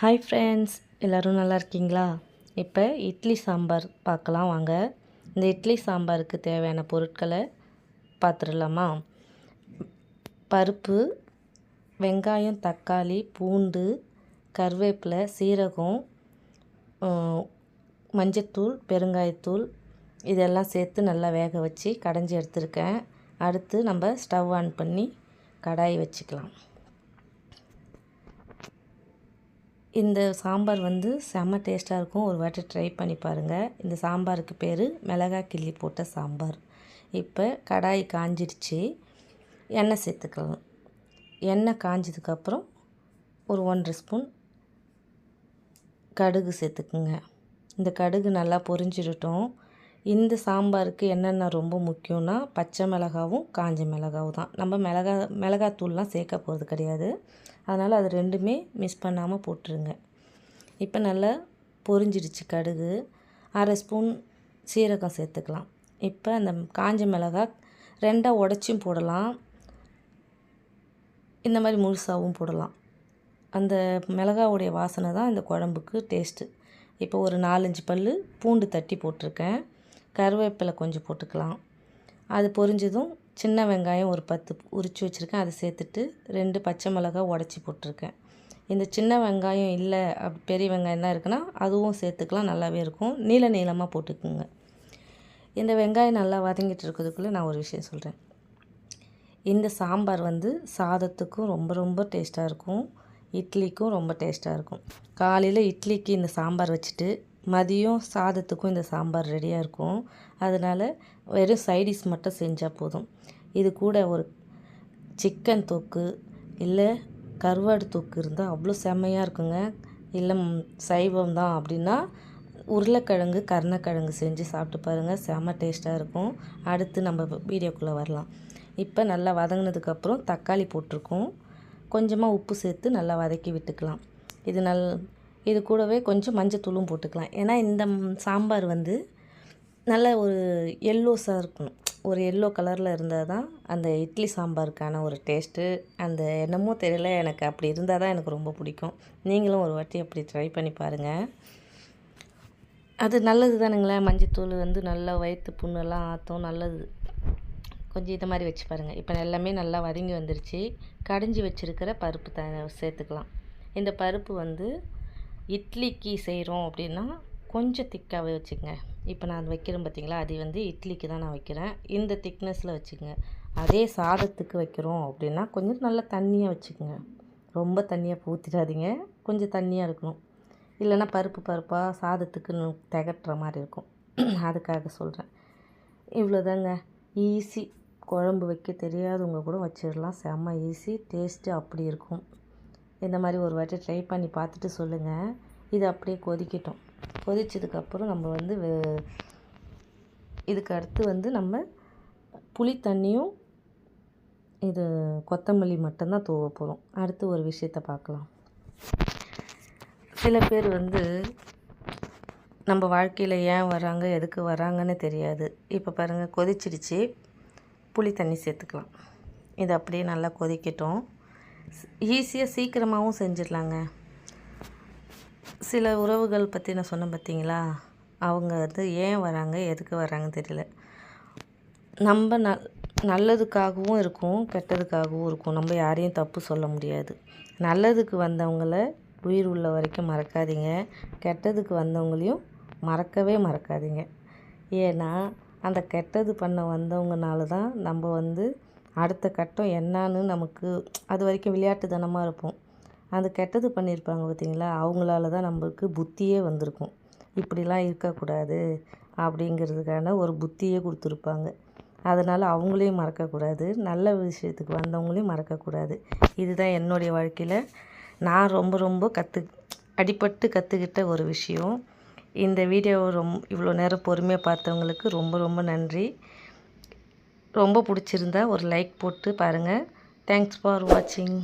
Hi friends எல்லோரும் நல்லா இருக்கீங்களா? இப்போ இட்லி சாம்பார் பார்க்கலாம் வாங்க. இந்த இட்லி சாம்பாருக்கு தேவையான பொருட்களை பார்த்துடலாமா? பருப்பு வெங்காயம் தக்காளி பூண்டு கருவேப்பிலை சீரகம் மஞ்சத்தூள் பெருங்காயத்தூள் இதெல்லாம் சேர்த்து நல்லா வேக வச்சு கடைஞ்சி எடுத்துருக்கேன். அடுத்து நம்ம ஸ்டவ் ஆன் பண்ணி கடாய் வச்சுக்கலாம். இந்த சாம்பார் வந்து செம்ம டேஸ்ட்டாக இருக்கும். ஒரு வாட்டி ட்ரை பண்ணி பாருங்கள் இந்த சாம்பாருக்கு பேர் மிளகா கிள்ளி போட்ட சாம்பார். இப்போ கடாய் காஞ்சிடுச்சு. எண்ணெய் சேர்த்துக்கலாம். எண்ணெய் காஞ்சதுக்கப்புறம் ஒரு ஒன்றரை ஸ்பூன் கடுகு சேர்த்துக்குங்க. இந்த கடுகு நல்லா பொரிஞ்சிடட்டும். இந்த சாம்பாருக்கு என்னென்ன ரொம்ப முக்கியம்னா பச்சை மிளகாவும் காஞ்ச மிளகாவும் தான். நம்ம மிளகா மிளகாத்தூள்லாம் சேர்க்க போகிறது கிடையாது. அதனால் அது ரெண்டுமே மிஸ் பண்ணாமல் போட்டுருங்க. இப்போ நல்லா பொரிஞ்சிடுச்சு கடுகு. அரை ஸ்பூன் சீரகம் சேர்த்துக்கலாம். இப்போ அந்த காஞ்ச மிளகா ரெண்டாக உடச்சும் போடலாம். இந்த மாதிரி முழுசாகவும் போடலாம். அந்த மிளகாவுடைய வாசனை தான் இந்த குழம்புக்கு டேஸ்ட்டு இப்போ ஒரு நாலஞ்சு பல் பூண்டு தட்டி போட்டிருக்கேன். கருவேப்பிலை கொஞ்சம் போட்டுக்கலாம். அது பொரிஞ்சதும் சின்ன வெங்காயம் ஒரு பத்து உரித்து வச்சுருக்கேன். அதை சேர்த்துட்டு ரெண்டு பச்சை மிளகா உடச்சி போட்டிருக்கேன். இந்த சின்ன வெங்காயம் இல்லை அப் பெரிய வெங்காயம் தான் இருக்குன்னா அதுவும் சேர்த்துக்கலாம். நல்லாவே இருக்கும். நீள நீளமாக போட்டுக்குங்க. இந்த வெங்காயம் நல்லா வதங்கிட்டு இருக்கிறதுக்குள்ளே நான் ஒரு விஷயம் சொல்கிறேன் இந்த சாம்பார் வந்து சாதத்துக்கும் ரொம்ப ரொம்ப டேஸ்ட்டாக இருக்கும். இட்லிக்கும் ரொம்ப டேஸ்ட்டாக இருக்கும். காலையில் இட்லிக்கு இந்த சாம்பார் வச்சுட்டு மதியம் சாதத்துக்கும் இந்த சாம்பார் ரெடியாக இருக்கும். அதனால் வெறும் சைடிஷ் மட்டும் செஞ்சால் போதும். இது கூட ஒரு சிக்கன் தொக்கு இல்லை கருவாடு தொக்கு இருந்தால் அவ்வளோ செம்மையாக இருக்குங்க. இல்லை சைவம் தான் அப்படின்னா உருளைக்கிழங்கு கருணக்கிழங்கு செஞ்சு சாப்பிட்டு பாருங்கள் செம்ம டேஸ்ட்டாக இருக்கும். அடுத்து நம்ம வீடியோக்குள்ளே வரலாம். இப்போ நல்லா வதங்கினதுக்கப்புறம் தக்காளி போட்டிருக்கோம். கொஞ்சமாக உப்பு சேர்த்து நல்லா வதக்கி விட்டுக்கலாம். இது நல் இது கூடவே கொஞ்சம் மஞ்சத்தூளும் போட்டுக்கலாம். ஏன்னா இந்த சாம்பார் வந்து நல்ல ஒரு எல்லோஸாக இருக்கணும். ஒரு எல்லோ கலரில் இருந்தால் தான் அந்த இட்லி சாம்பாருக்கான ஒரு டேஸ்ட்டு அந்த என்னமோ தெரியல எனக்கு அப்படி இருந்தால் தான் எனக்கு ரொம்ப பிடிக்கும். நீங்களும் ஒரு வாட்டி அப்படி ட்ரை பண்ணி பாருங்கள் அது நல்லது தானுங்களே. மஞ்சத்தூள் வந்து நல்லா வயிற்று புண்ணெல்லாம் ஆற்றும் நல்லது. கொஞ்சம் இதை மாதிரி வச்சு பாருங்கள் இப்போ எல்லாமே நல்லா வதங்கி வந்துருச்சு. கடைஞ்சி வச்சுருக்கிற பருப்பு த சேர்த்துக்கலாம். இந்த பருப்பு வந்து இட்லிக்கு செய்கிறோம் அப்படின்னா கொஞ்சம் திக்காகவே வச்சுக்கோங்க. இப்போ நான் வைக்கிறேன் பார்த்தீங்களா? அது வந்து இட்லிக்கு தான் நான் வைக்கிறேன். இந்த திக்னஸில் வச்சுக்கோங்க. அதே சாதத்துக்கு வைக்கிறோம் அப்படின்னா கொஞ்சம் நல்லா தண்ணியாக வச்சுக்கோங்க. ரொம்ப தண்ணியாக ஊற்றிடாதீங்க கொஞ்சம் தண்ணியாக இருக்கணும். இல்லைன்னா பருப்பு பருப்பாக சாதத்துக்கு திகட்டுற மாதிரி இருக்கும். அதுக்காக சொல்கிறேன் இவ்வளோதாங்க. ஈஸி. குழம்பு வைக்க தெரியாதவங்க கூட வச்சிடலாம். செம்ம ஈஸி. டேஸ்ட்டு அப்படி இருக்கும். இந்த மாதிரி ஒரு வாட்டி ட்ரை பண்ணி பார்த்துட்டு சொல்லுங்கள் இது அப்படியே கொதிக்கட்டும். கொதிச்சதுக்கப்புறம் நம்ம வந்து இதுக்கு அடுத்து வந்து நம்ம புளி தண்ணியும் இது கொத்தமல்லி மட்டும்தான் தூவ போகிறோம் அடுத்து ஒரு விஷயத்த பார்க்கலாம். சில பேர் வந்து நம்ம வாழ்க்கையில் ஏன் வராங்க எதுக்கு வராங்கன்னு தெரியாது. இப்போ பாருங்கள் கொதிச்சிடுச்சு. புளி தண்ணி சேர்த்துக்கலாம். இது அப்படியே நல்லா கொதிக்கட்டும். ஈஸியாக சீக்கிரமாகவும் செஞ்சிடலாங்க. சில உறவுகள் பற்றி நான் சொன்னேன் பார்த்தீங்களா அவங்க வந்து ஏன் வராங்க எதுக்கு வராங்கன்னு தெரியல. நம்ம ந நல்லதுக்காகவும் இருக்கும் கெட்டதுக்காகவும் இருக்கும். நம்ம யாரையும் தப்பு சொல்ல முடியாது. நல்லதுக்கு வந்தவங்கள உயிர் உள்ள வரைக்கும் மறக்காதீங்க. கெட்டதுக்கு வந்தவங்களையும் மறக்கவே மறக்காதீங்க. ஏன்னா அந்த கெட்டது பண்ண வந்தவங்கனால தான் நம்ம வந்து அடுத்த கட்டம் என்னான்னு நமக்கு அது வரைக்கும் விளையாட்டு தனமாக இருப்போம். அந்த கெட்டது பண்ணியிருப்பாங்க பார்த்தீங்களா? அவங்களால தான் நம்மளுக்கு புத்தியே வந்திருக்கும். இப்படிலாம் இருக்கக்கூடாது அப்படிங்கிறதுக்கான ஒரு புத்தியே கொடுத்துருப்பாங்க. அதனால் அவங்களையும் மறக்கக்கூடாது. நல்ல விஷயத்துக்கு வந்தவங்களையும் மறக்கக்கூடாது. இதுதான் என்னுடைய வாழ்க்கையில் நான் ரொம்ப ரொம்ப கற்று அடிப்பட்டு கற்றுக்கிட்ட ஒரு விஷயம். இந்த வீடியோவை ரொம்ப இவ்வளோ நேரம் பொறுமையாக பார்த்தவங்களுக்கு ரொம்ப ரொம்ப நன்றி. ரொம்ப பிடிச்சிருந்தா ஒரு லைக் போட்டு பாருங்கள் தேங்க்ஸ் ஃபார் வாட்சிங்